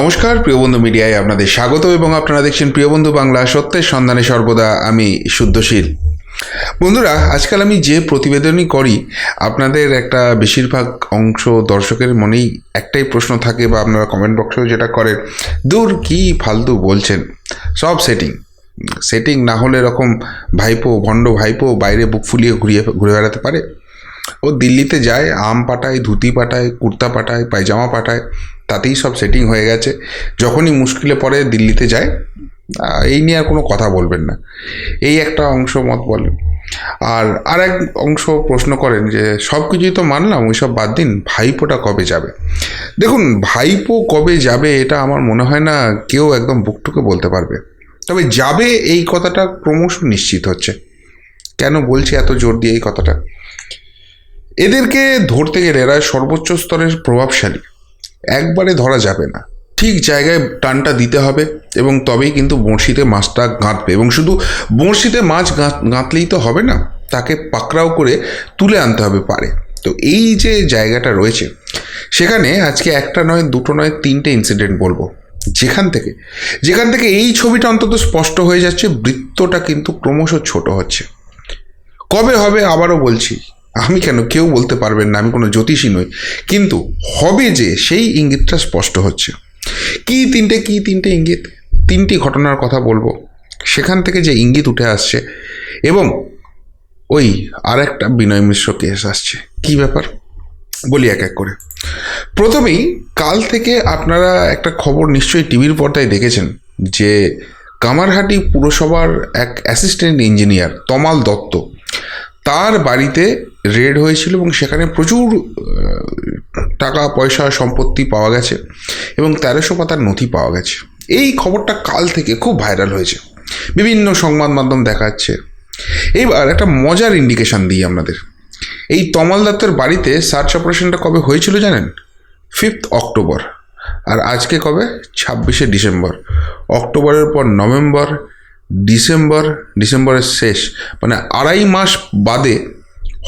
নমস্কার, প্রিয় বন্ধু মিডিয়ায় আপনাদের স্বাগত এবং আপনারা দেখছেন প্রিয় বন্ধু বাংলা, সত্যের সন্ধানে সর্বদা আমি শুদ্ধশীল। বন্ধুরা, আজকাল আমি যে প্রতিবেদনই করি, আপনাদের একটা বেশিরভাগ অংশ দর্শকের মনেই একটাই প্রশ্ন থাকে বা আপনারা কমেন্ট বক্সেও যেটা করেন, দূর কি ফালতু বলছেন? সব সেটিং সেটিং না হলে এরকম ভাইপো, ভণ্ড ভাইপো বাইরে বুক ফুলিয়ে ঘুরিয়ে, ঘুরে বেড়াতে পারে। ও দিল্লিতে যায়, আম পাঠায় ধুতি পাঠায় কুর্তা পাঠায় পায়জামা পাঠায় তাতেই সব সেটিং হয়ে গেছে। যখনই মুশকিলে পড়ে, দিল্লিতে যায় এই নিয়ে আর কোনো কথা বলবেন না। এই একটা অংশ মত বলেন। আর আর এক অংশ প্রশ্ন করেন যে, সব কিছুই তো মানলাম ওই সব বাদ দিন, ভাইপোটা কবে যাবে? দেখুন, ভাইপো কবে যাবে, এটা আমার মনে হয় না কেউ একদম বুকটুকে বলতে পারবে। তবে যাবে এই কথাটা ক্রমশ নিশ্চিত হচ্ছে। কেন বলছি এত জোর দিয়ে এই কথাটা? এদেরকে ধরতে গেলে এরা সর্বোচ্চ স্তরের প্রভাবশালী। একবারে ধরা যাবে না। ঠিক জায়গায় টানটা দিতে হবে এবং তবেই কিন্তু বড়শিতে মাছটা গাঁথবে এবং শুধু বড়শিতে মাছ গাঁথ- গাঁথলেই তো হবে না, তাকে পাকড়াও করে তুলে আনতে হবে পারে তো এই যে জায়গাটা রয়েছে, সেখানে আজকে একটা নয়, দুটো নয়, তিনটে ইনসিডেন্ট বলব। যেখান থেকে যেখান থেকে এই ছবিটা অন্তত স্পষ্ট হয়ে যাচ্ছে, বৃত্তটা কিন্তু ক্রমশ ছোট হচ্ছে। কবে হবে আবারও বলছি আমি কেন? কেউ বলতে পারবেন না, আমি কোনো জ্যোতিষী নই। কিন্তু হবে যে সেই ইঙ্গিতটা স্পষ্ট হচ্ছে। কি তিনটে কি তিনটে ইঙ্গিত? তিনটি ঘটনার কথা বলব। সেখান থেকে যে ইঙ্গিত উঠে আসছে এবং ওই আর একটা বিনয় মিশ্র কেস আসছে। কি ব্যাপার? বলি এক এক করে। প্রথমেই কাল থেকে আপনারা একটা খবর নিশ্চয়ই টিভির পর্দায় দেখেছেন যে কামারহাটি পুরসভার এক অ্যাসিস্ট্যান্ট ইঞ্জিনিয়ার তমাল দত্ত তার বাড়িতে রেড হয়েছিল এবং সেখানে প্রচুর টাকা, পয়সা, সম্পত্তি পাওয়া গেছে এবং তেরোশো পাতার নথি পাওয়া গেছে। এই খবরটা কাল থেকে খুব ভাইরাল হয়েছে। বিভিন্ন সংবাদ মাধ্যম দেখাচ্ছে। এইবার একটা মজার ইন্ডিকেশন দিই আপনাদের। এই তমাল দত্তের বাড়িতে সার্চ অপারেশনটা কবে হয়েছিল জানেন? ফিফথ অক্টোবর আর আজকে কবে? ছাব্বিশে ডিসেম্বর। অক্টোবরের পর নভেম্বর ডিসেম্বর, ডিসেম্বরের শেষ মানে আড়াই মাস বাদে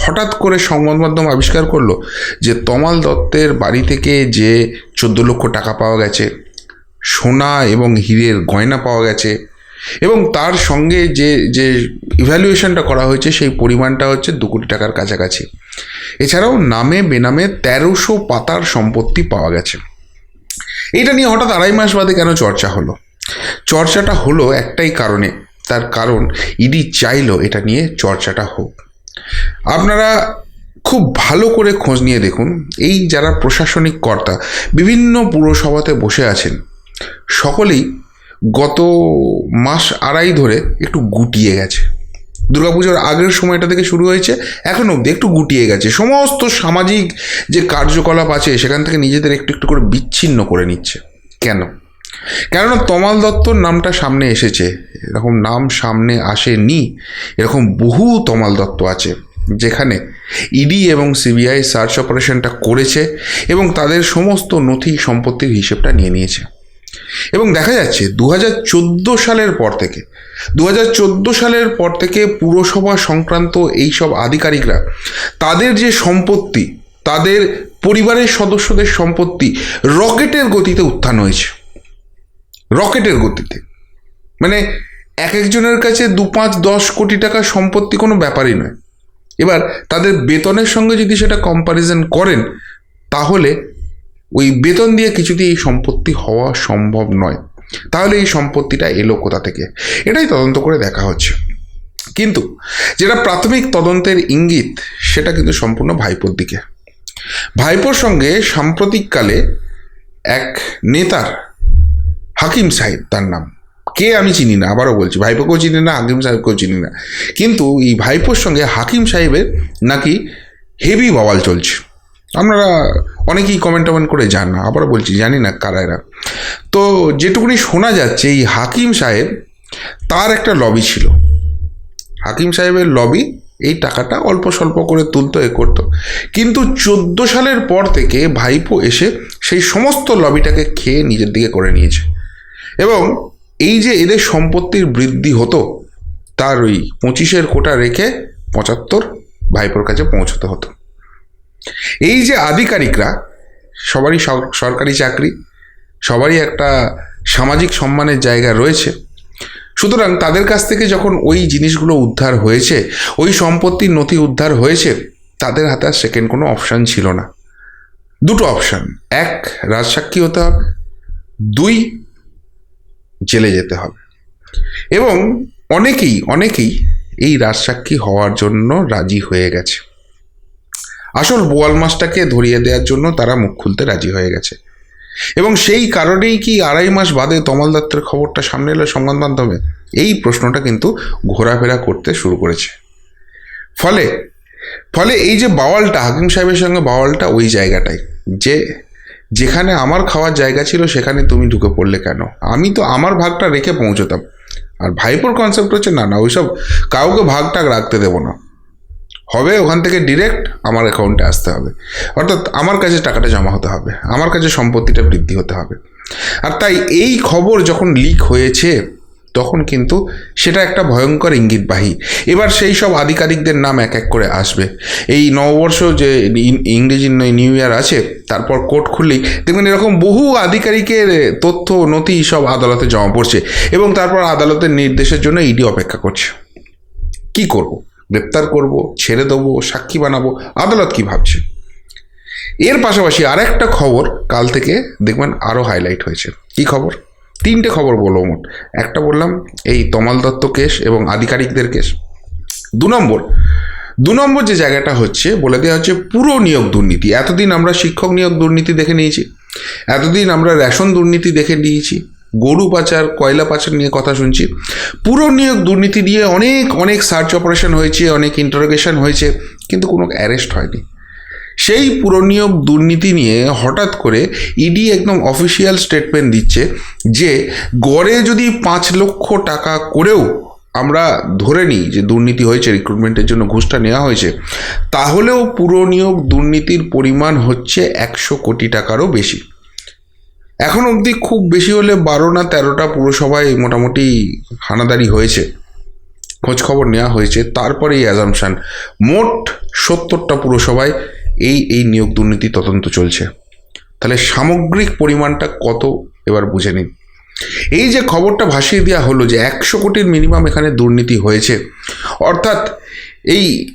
হঠাৎ করে সংবাদ মাধ্যম আবিষ্কার করল যে তমাল দত্তের বাড়ি থেকে যে চোদ্দ লক্ষ টাকা পাওয়া গেছে, সোনা এবং হীরের গয়না পাওয়া গেছে এবং তার সঙ্গে যে যে ইভ্যালুয়েশনটা করা হয়েছে সেই পরিমাণটা হচ্ছে দু কোটি টাকার কাছাকাছি। এছাড়াও নামে বেনামে তেরোশো পাতার সম্পত্তি পাওয়া গেছে। এটা নিয়ে হঠাৎ আড়াই মাস বাদে কেন চর্চা হলো? চর্চাটা হলো একটাই কারণে, তার কারণ ইডি চাইলো এটা নিয়ে চর্চাটা হোক। আপনারা খুব ভালো করে খোঁজ নিয়ে দেখুন, এই যারা প্রশাসনিক কর্তা, বিভিন্ন পুরসভাতে বসে আছেন, সকলেই গত মাস আড়াই ধরে একটু গুটিয়ে গেছে। দুর্গাপুজোর আগের সময়টা থেকে শুরু হয়েছে, এখন অবধি একটু গুটিয়ে গেছে। সমস্ত সামাজিক যে কার্যকলাপ আছে, সেখান থেকে নিজেদের একটু একটু করে বিচ্ছিন্ন করে নিচ্ছে। কেন? কেননা তমাল দত্তর নামটা সামনে এসেছে। এরকম নাম সামনে আসেনি। এরকম বহু তমাল দত্ত আছে, যেখানে ইডি এবং সিবিআই সার্চ অপারেশনটা করেছে এবং তাদের সমস্ত নথি সম্পত্তির হিসেবটা নিয়ে নিয়েছে। এবং দেখা যাচ্ছে দু হাজার চোদ্দ সালের পর থেকে দু হাজার চোদ্দ সালের পর থেকে পুরসভা সংক্রান্ত এইসব আধিকারিকরা তাদের যে সম্পত্তি, তাদের পরিবারের সদস্যদের সম্পত্তি রকেটের গতিতে উত্থান হয়েছে। রকেটের গতিতে। মানে এক একজনের কাছে দু পাঁচ দশ কোটি টাকা সম্পত্তি কোনো ব্যাপারই নয়। এবার তাদের বেতনের সঙ্গে যদি সেটা কম্প্যারিজন করেন, তাহলে ওই বেতন দিয়ে কিছুতেই এই সম্পত্তি হওয়া সম্ভব নয়। তাহলে এই সম্পত্তিটা এলো কোথা থেকে? এটাই তদন্ত করে দেখা হচ্ছে। কিন্তু যেটা প্রাথমিক তদন্তের ইঙ্গিত, সেটা কিন্তু সম্পূর্ণ ভাইপোর দিকে। ভাইপোর সঙ্গে সাম্প্রতিককালে এক নেতার হাকিম সাহেব তার নাম। কে আমি চিনি না, আবারও বলছি, ভাইপোকেও চিনি না, হাকিম সাহেবকেও চিনি না। কিন্তু এই ভাইপোর সঙ্গে হাকিম সাহেবের নাকি হেভি বওয়াল চলছে। আপনারা অনেকেই কমেন্ট টমেন্ট করে যান না, আবারও বলছি, জানি না কারা এরা। তো যেটুকুনি শোনা যাচ্ছে, এই হাকিম সাহেব তার একটা লবি ছিল। হাকিম সাহেবের লবি এই টাকাটা অল্প স্বল্প করে তুলতো, এ করতো। কিন্তু চোদ্দ সালের পর থেকে ভাইপো এসে সেই সমস্ত লবিটাকে খেয়ে নিজের দিকে করে নিয়েছে। এবং এই যে এদের সম্পত্তির বৃদ্ধি হতো, তার ওই পঁচিশের কোটা রেখে পঁচাত্তর ভাইপোর কাছে পৌঁছতে হতো। এই যে আধিকারিকরা, সবারই সরকারি চাকরি, সবারই একটা সামাজিক সম্মানের জায়গা রয়েছে, সুতরাং তাদের কাছ থেকে যখন ওই জিনিসগুলো উদ্ধার হয়েছে, ওই সম্পত্তির নথি উদ্ধার হয়েছে, তাদের হাতে আর সেকেন্ড কোনো অপশান ছিল না। দুটো অপশান এক রাজসাক্ষী হতে হবে, দুই জেলে যেতে হবে। এবং অনেকেই অনেকেই এই রাজসাক্ষী হওয়ার জন্য রাজি হয়ে গেছে। আসল বোয়াল মাছটাকে ধরিয়ে দেওয়ার জন্য তারা মুখ খুলতে রাজি হয়ে গেছে। এবং সেই কারণেই কি আড়াই মাস বাদে তমাল দত্তের খবরটা সামনে এলো সংবাদ মাধ্যমে? এই প্রশ্নটা কিন্তু ঘোরাফেরা করতে শুরু করেছে। ফলে ফলে এই যে বাওয়ালটা, হাকিম সাহেবের সঙ্গে বাওয়ালটা ওই জায়গাটাই যে যেখানে আমার খাওয়ার জায়গা ছিল, সেখানে তুমি ঢুকে পড়লে কেন? আমি তো আমার ভাগটা রেখে পৌঁছতাম। আর ভাইপোর কনসেপ্ট হচ্ছে, না না, ওইসব কাউকে ভাগটা রাখতে দেবো না। হবে ওখান থেকে ডিরেক্ট আমার অ্যাকাউন্টে আসতে হবে। অর্থাৎ আমার কাছে টাকাটা জমা হতে হবে, আমার কাছে সম্পত্তিটা বৃদ্ধি হতে হবে। আর তাই এই খবর যখন লিক হয়েছে তখন কিন্তু সেটা একটা ভয়ঙ্কর ইঙ্গিতবাহী। এবার সেই সব আধিকারিকদের নাম এক এক করে আসবে। এই নববর্ষ যে ইংরেজি নিউ ইয়ার আছে, তারপর কোর্ট খুললেই দেখবেন এরকম বহু আধিকারিকের তথ্য, নথি সব আদালতে জমা পড়ছে এবং তারপর আদালতের নির্দেশের জন্য ইডি অপেক্ষা করছে। কি করব? গ্রেপ্তার করব? ছেড়ে দেবো? সাক্ষী বানাবো? আদালত কি ভাবছে? এর পাশাপাশি আরেকটা খবর কাল থেকে দেখবেন আরও হাইলাইট হয়েছে। কি খবর? তিনটে খবর বলব মোট। একটা বললাম, এই তমাল দত্ত কেস এবং আধিকারিকদের কেস। দু নম্বর দু নম্বর যে জায়গাটা হচ্ছে, বলে দেওয়া হচ্ছে পুরো নিয়োগ দুর্নীতি। এতদিন আমরা শিক্ষক নিয়োগ দুর্নীতি দেখে নিয়েছি, এতদিন আমরা রেশন দুর্নীতি দেখে নিয়েছি, গরু পাচার, কয়লা পাচার নিয়ে কথা শুনছি। পুরো নিয়োগ দুর্নীতি নিয়ে অনেক অনেক সার্চ অপারেশন হয়েছে, অনেক ইন্টারোগেশন হয়েছে, কিন্তু কোনো অ্যারেস্ট হয়নি। সেই পুরনিয়োগ দুর্নীতি নিয়ে হঠাৎ করে ইডি একদম অফিসিয়াল স্টেটমেন্ট দিচ্ছে যে গড়ে যদি পাঁচ লক্ষ টাকা করেও আমরা ধরে নিই যে দুর্নীতি হয়েছে রিক্রুটমেন্টের জন্য ঘুষটা নেওয়া হয়েছে, তাহলেও পুরনিয়োগ দুর্নীতির পরিমাণ হচ্ছে একশো কোটি টাকারও বেশি। এখন অবধি খুব বেশি হলে বারো না তেরোটা পুরসভায় মোটামুটি হানাদারি হয়েছে। খোঁজ খবর নেওয়া হয়েছে, তারপরে এই অ্যাজামশান মোট সত্তরটা পুরসভায় এই এই নিয়োগ দুর্নীতি তদন্ত চলছে। তাহলে সামগ্রিক পরিমাণটা কত? এবার বুঝে নিন। এই যে খবরটা ভাসিয়ে দেওয়া হলো যে একশো কোটির মিনিমাম এখানে দুর্নীতি হয়েছে, অর্থাৎ এই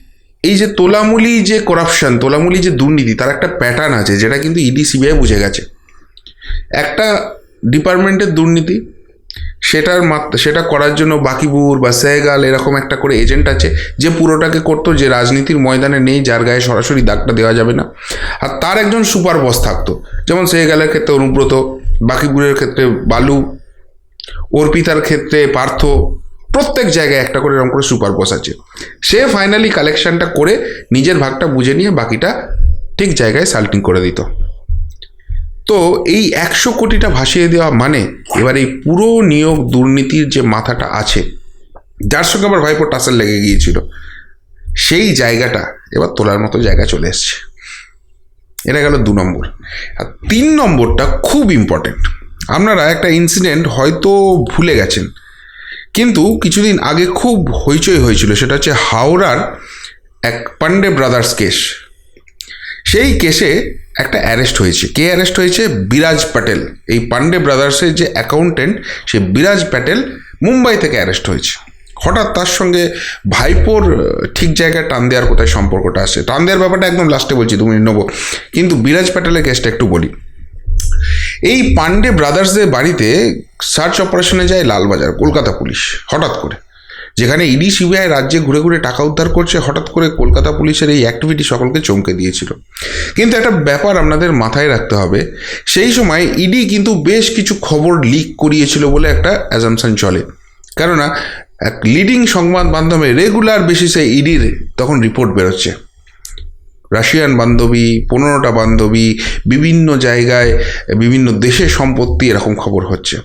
এই যে তোলামুলি যে করাপশন তোলামুলি যে দুর্নীতি, তার একটা প্যাটার্ন আছে যেটা কিন্তু ইডি সিবিআই বুঝে গেছে। একটা ডিপার্টমেন্টের দুর্নীতি সেটার মাত্রা সেটা করার জন্য বাকিবুর বা সেগাল এরকম একটা করে এজেন্ট আছে যে পুরোটাকে করতো, যে রাজনীতির ময়দানে নেই, যার গায়ে সরাসরি দাগটা দেওয়া যাবে না। আর তার একজন সুপার বস থাকতো, যেমন সেগালের ক্ষেত্রে অনুব্রত, বাকিবুরের ক্ষেত্রে বালু, অর্পিতার ক্ষেত্রে পার্থ, প্রত্যেক জায়গায় একটা করে এরকম করে সুপার বস আছে। সে ফাইনালি কালেকশানটা করে নিজের ভাগটা বুঝে নিয়ে বাকিটা ঠিক জায়গায় সাল্টিং করে দিত। তো এই একশো কোটিটা ভাসিয়ে দেওয়া মানে এবার এই পুরো নিয়োগ দুর্নীতির যে মাথাটা আছে, যার সঙ্গে আমার ভাইপোর টাসেল লেগে গিয়েছিল, সেই জায়গাটা এবার তোলার মতো জায়গা চলে এসছে। এটা গেল দু নম্বর। আর তিন নম্বরটা খুব ইম্পর্টেন্ট আপনারা একটা ইনসিডেন্ট হয়তো ভুলে গেছেন, কিন্তু কিছুদিন আগে খুব হইচই হয়েছিল, সেটা হচ্ছে হাওড়ার এক পান্ডে ব্রাদার্স কেস সেই কেসে একটা অ্যারেস্ট হয়েছে। কে অ্যারেস্ট হয়েছে? বিরাজ প্যাটেল। এই পান্ডে ব্রাদার্সের যে অ্যাকাউন্টেন্ট, সে বিরাজ প্যাটেল মুম্বাই থেকে অ্যারেস্ট হয়েছে। হঠাৎ তার সঙ্গে ভাইপোর ঠিক জায়গায় টান দেওয়ার কোথায় সম্পর্কটা আসে টান দেওয়ার ব্যাপারটা একদম লাস্টে বলছি, তুমি নেব। কিন্তু বিরাজ প্যাটেলের কেসটা একটু বলি। এই পান্ডে ব্রাদার্সদের বাড়িতে সার্চ অপারেশনে যায় লালবাজার, কলকাতা পুলিশ, হঠাৎ করে। যেখানে ইডি, সিবিআই রাজ্যে ঘুরে ঘুরে টাকা উদ্ধার করছে, হঠাৎ করে কলকাতা পুলিশের এই অ্যাক্টিভিটি সকলকে চমকে দিয়েছিল। কিন্তু একটা ব্যাপার আপনাদের মাথায় রাখতে হবে, সেই সময় ইডি কিন্তু বেশ কিছু খবর লিক করিয়েছিল বলে একটা অ্যাজামশন চলে। কেননা, এক লিডিং সংবাদ মাধ্যমে রেগুলার বেসিসে ইডির তখন রিপোর্ট বেরোচ্ছে। রাশিয়ান বান্ধবী, পনেরোটা বান্ধবী, বিভিন্ন জায়গায়, বিভিন্ন দেশের সম্পত্তি এরকম খবর হচ্ছে।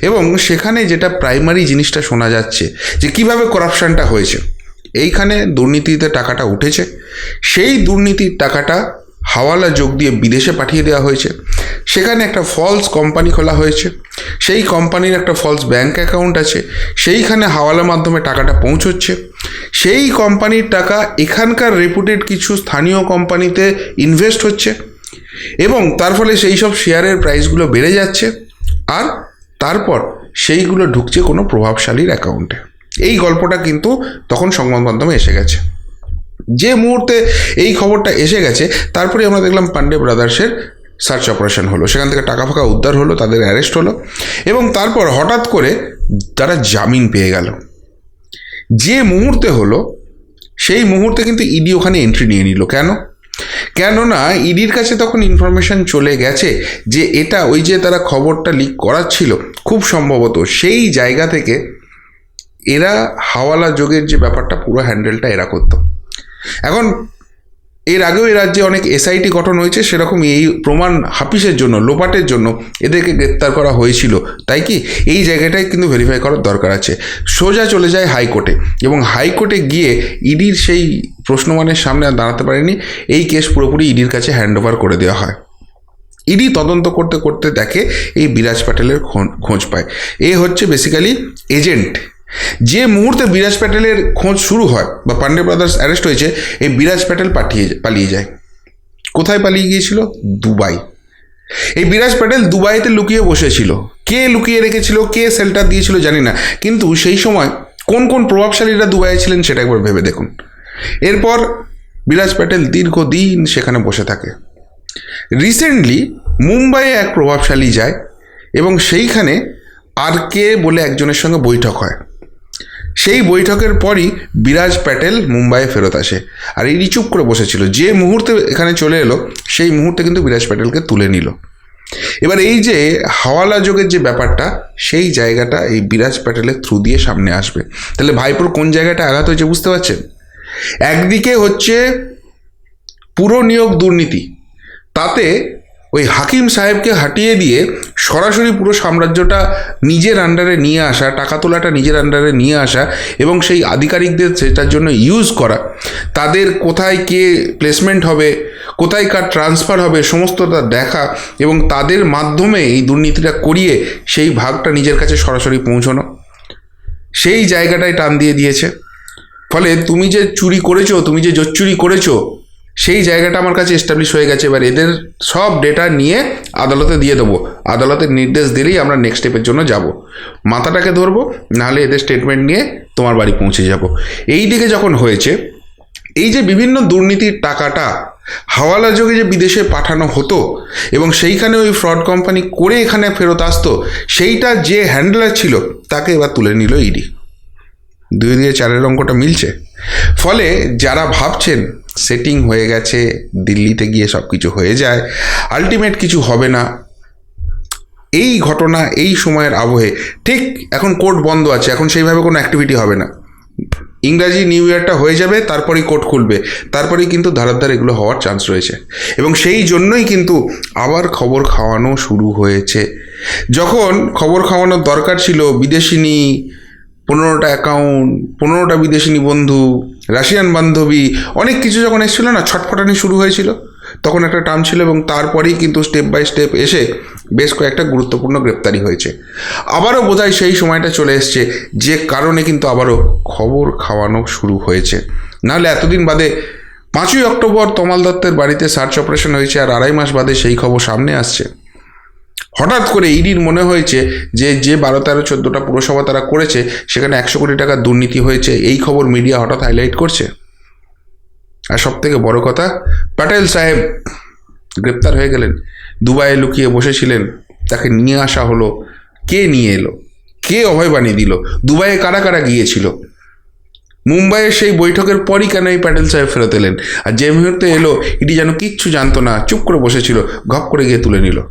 এবং সেখানে যেটা প্রাইমারি জিনিসটা শোনা যাচ্ছে যে কীভাবে করাপশনটা হয়েছে। এইখানে দুর্নীতিতে টাকাটা উঠেছে। সেই দুর্নীতির টাকাটা হাওয়ালা যোগ দিয়ে বিদেশে পাঠিয়ে দেওয়া হয়েছে। সেখানে একটা ফলস কোম্পানি খোলা হয়েছে। সেই কোম্পানির একটা ফলস ব্যাংক অ্যাকাউন্ট আছে। সেইখানে হাওয়ালার মাধ্যমে টাকাটা পৌঁছচ্ছে। সেই কোম্পানির টাকা এখানকার রেপুটেড কিছু স্থানীয় কোম্পানিতে ইনভেস্ট হচ্ছে। এবং তার ফলে সেই সব শেয়ারের প্রাইসগুলো বেড়ে যাচ্ছে। আর তারপর সেইগুলো ঢুকছে কোনো প্রভাবশালীর অ্যাকাউন্টে। এই গল্পটা কিন্তু তখন সংবাদ মাধ্যমে এসে গেছে। যে মুহূর্তে এই খবরটা এসে গেছে, তারপরে আমরা দেখলাম পান্ডে ব্রাদার্সের সার্চ অপারেশন হলো। সেখান থেকে টাকা ফাঁকা উদ্ধার হলো, তাদের অ্যারেস্ট হলো এবং তারপর হঠাৎ করে তারা জামিন পেয়ে গেল। যে মুহূর্তে হলো, সেই মুহূর্তে কিন্তু ইডি ওখানে এন্ট্রি নিয়ে নিল। কেন? কেননা ইডির কাছে তখন ইনফরমেশন চলে গেছে যে এটা ওই যে তারা খবরটা লিক করাচ্ছিল, খুব সম্ভবত সেই জায়গা থেকে এরা হাওয়ালা যোগের যে ব্যাপারটা পুরো হ্যান্ডেলটা এরা করতো। এখন এর আগেও এই রাজ্যে অনেক এসআইটি গঠন হয়েছে সেরকম এই প্রমাণ হাফিসের জন্য, লোপাটের জন্য এদেরকে গ্রেপ্তার করা হয়েছিল। তাই কি? এই জায়গাটায় কিন্তু ভেরিফাই করার দরকার আছে। সোজা চলে যায় হাইকোর্টে এবং হাইকোর্টে গিয়ে ইডির সেই প্রশ্নমানের সামনে আর দাঁড়াতে পারেনি। এই কেস পুরোপুরি ইডির কাছে হ্যান্ড ওভার করে দেওয়া হয়। ইডি তদন্ত করতে করতে দেখে এই বিরাজ প্যাটেলের খোঁজ পায়। এ হচ্ছে বেসিক্যালি এজেন্ট যে মুহূর্তে বিরাজ প্যাটেলের খোঁজ শুরু হয় বা পান্ডে ব্রাদার্স অ্যারেস্ট হয়েছে, এই বিরাজ প্যাটেল পাঠিয়ে পালিয়ে যায়। কোথায় পালিয়ে গিয়েছিল? দুবাই। এই বিরাজ প্যাটেল দুবাইতে লুকিয়ে বসেছিল। কে লুকিয়ে রেখেছিল, কে সেল্টার দিয়েছিল জানি না, কিন্তু সেই সময় কোন কোন প্রভাবশালীরা দুবাইয়ে ছিলেন সেটা একবার ভেবে দেখুন। এরপর বিরাজ প্যাটেল দীর্ঘদিন সেখানে বসে থাকে। রিসেন্টলি মুম্বাইয়ে এক প্রভাবশালী যায় এবং সেইখানে আর কে বলে একজনের সঙ্গে বৈঠক হয়। সেই বৈঠকের পরই বিরাজ প্যাটেল মুম্বাইয়ে ফেরত আসে। আর ইডি চুপ করে বসেছিল। যে মুহূর্তে এখানে চলে এলো, সেই মুহূর্তে কিন্তু বিরাজ প্যাটেলকে তুলে নিল। এবার এই যে হাওয়ালা যোগের যে ব্যাপারটা, সেই জায়গাটা এই বিরাজ প্যাটেলের থ্রু দিয়ে সামনে আসবে। তাহলে ভাইপোর কোন জায়গাটা আঘাত হয়েছে বুঝতে পারছেন? একদিকে হচ্ছে পুরো নিয়োগ দুর্নীতি। তাতে ওই হাকিম সাহেবকে হাঁটিয়ে দিয়ে সরাসরি পুরো সাম্রাজ্যটা নিজের আন্ডারে নিয়ে আসা, টাকা তোলাটা নিজের আন্ডারে নিয়ে আসা এবং সেই আধিকারিকদের সেটার জন্য ইউজ করা। তাদের কোথায় কে প্লেসমেন্ট হবে, কোথায় কার ট্রান্সফার হবে, সমস্তটা দেখা এবং তাদের মাধ্যমে এই দুর্নীতিটা করিয়ে সেই ভাগটা নিজের কাছে সরাসরি পৌঁছানো। সেই জায়গাটায় টান দিয়ে দিয়েছে। ফলে তুমি যে চুরি করেছ, তুমি যে জোচ্চুরি করেছ সেই জায়গাটা আমার কাছে এস্টাবলিশ হয়ে গেছে। এবার এদের সব ডেটা নিয়ে আদালতে দিয়ে দেবো। আদালতের নির্দেশ দিলেই আমরা নেক্সট স্টেপের জন্য যাব। মাথাটাকে ধরবো, নাহলে এদের স্টেটমেন্ট নিয়ে তোমার বাড়ি পৌঁছে যাব। এই দিকে যখন হয়েছে, এই যে বিভিন্ন দুর্নীতির টাকাটা হাওয়ালা যোগে যে বিদেশে পাঠানো হতো এবং সেইখানে ওই ফ্রড কোম্পানি করে এখানে ফেরত আসতো, সেইটা যে হ্যান্ডলার ছিল, তাকে এবার তুলে নিল ইডি দুই দিয়ে চারের অঙ্কটা মিলছে। ফলে যারা ভাবছেন সেটিং হয়ে গেছে, দিল্লিতে গিয়ে সব কিছু হয়ে যায় আলটিমেট কিছু হবে না। এই ঘটনা, এই সময়ের আবহে, ঠিক এখন কোর্ট বন্ধ আছে, এখন সেইভাবে কোনো অ্যাক্টিভিটি হবে না। ইংরাজি নিউ ইয়ারটা হয়ে যাবে, তারপরেই কোর্ট খুলবে, তারপরেই কিন্তু ধারার এগুলো হওয়ার চান্স রয়েছে। এবং সেই জন্যই কিন্তু আবার খবর খাওয়ানো শুরু হয়েছে। যখন খবর খাওয়ানোর দরকার ছিল, বিদেশিনী পনেরোটা অ্যাকাউন্ট পনেরোটা বিদেশিনী বন্ধু, রাশিয়ান বান্ধবী, অনেক কিছু যখন এসেছিল না, ছটফটানি শুরু হয়েছিল। তখন একটা টার্ম ছিল এবং তারপরেই কিন্তু স্টেপ বাই স্টেপ এসে বেশ কয়েকটা গুরুত্বপূর্ণ গ্রেপ্তারি হয়েছে। আবারও বোধহয় সেই সময়টা চলে এসছে, যে কারণে কিন্তু আবারও খবর খাওয়ানো শুরু হয়েছে। নাহলে এতদিন বাদে পাঁচই অক্টোবর তমাল দত্তের বাড়িতে সার্চ অপারেশন হয়েছে আর আড়াই মাস বাদে সেই খবর সামনে আসছে। হঠাৎ করে ইডির মনে হয়েছে যে যে বারো তেরো চোদ্দোটা পুরসভা তারা করেছে, সেখানে একশো কোটি টাকা দুর্নীতি হয়েছে। এই খবর মিডিয়া হঠাৎ হাইলাইট করছে। আর সব থেকে বড় কথা, প্যাটেল সাহেব গ্রেপ্তার হয়ে গেলেন। দুবাইয়ে লুকিয়ে বসেছিলেন। তাকে নিয়ে আসা হলো। কে নিয়ে এলো? কে অভয় বানিয়ে দিল? দুবাইয়ে কারা কারা গিয়েছিল? মুম্বাইয়ের সেই বৈঠকের পরই কেন এই প্যাটেল সাহেব ফেরত এলেন? আর যে মুহূর্তে এলো, ইডি যেন কিচ্ছু জানতো না, চুপ করে বসেছিল, ঘপ করে গিয়ে তুলে নিল।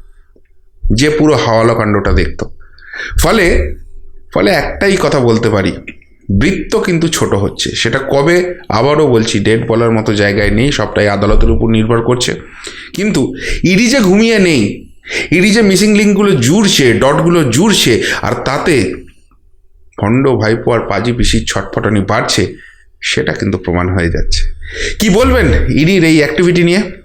যে পুরো হাওয়ালা কাণ্ডটা দেখতো। ফলে ফলে একটাই কথা বলতে পারি, বৃত্ত কিন্তু ছোট হচ্ছে। সেটা কবে? আবারও বলছি ডেট বলার মতো জায়গায় নেই, সবটাই আদালতের উপর নির্ভর করছে। কিন্তু ইডি যে ঘুমিয়ে নেই, ইডি যে মিসিং লিঙ্কগুলো জুড়ছে ডটগুলো জুড়ছে, আর তাতে ভণ্ড ভাইপো আর পাজি পিসির ছটফটানি বাড়ছে, সেটা কিন্তু প্রমাণ হয়ে যাচ্ছে। কি বলবেন ইডির এই অ্যাক্টিভিটি নিয়ে?